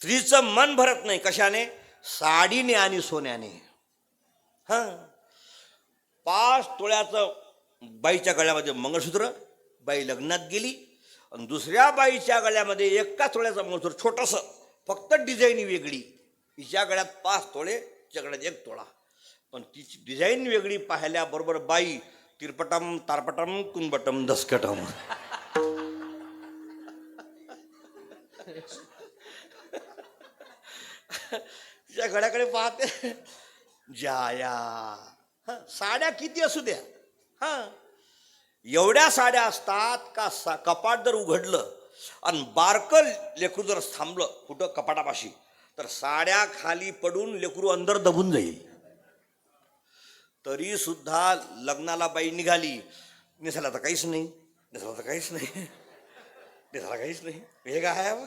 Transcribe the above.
स्त्रीचं मन भरत नाही. कशाने? साडीने आणि सोन्याने. हां? पाच तोळ्याचं बाईच्या गळ्यामध्ये मंगळसूत्र बाई लग्नात गेली. आणि दुसऱ्या बाईच्या गळ्यामध्ये एका तोळ्याचं मंगळसूत्र छोटंसं. फक्त डिझाईन वेगळी. हिच्या गळ्यात पाच तोळे तिच्या गळ्यात एक तोळा. पण तिची डिझाईन वेगळी पाहिल्याबरोबर बाई तिरपटम तारपटम कुंबटम दसकटम. तिच्या घड्याकडे पाहते. जाया. हां साड्या किती असू द्या. हां. एवढ्या साड्या असतात का सा कपाट जर उघडलं आणि बारकं लेकरू जर थांबलं कुठं कपाटापाशी तर साड्या खाली पडून लेकरू अंदर दबून जाईल. तरी सुद्धा लग्नाला बाई निघाली. निसायला तर काहीच नाही. नेसायला तर काहीच नाही. निसायला काहीच नाही. हे काय आहे?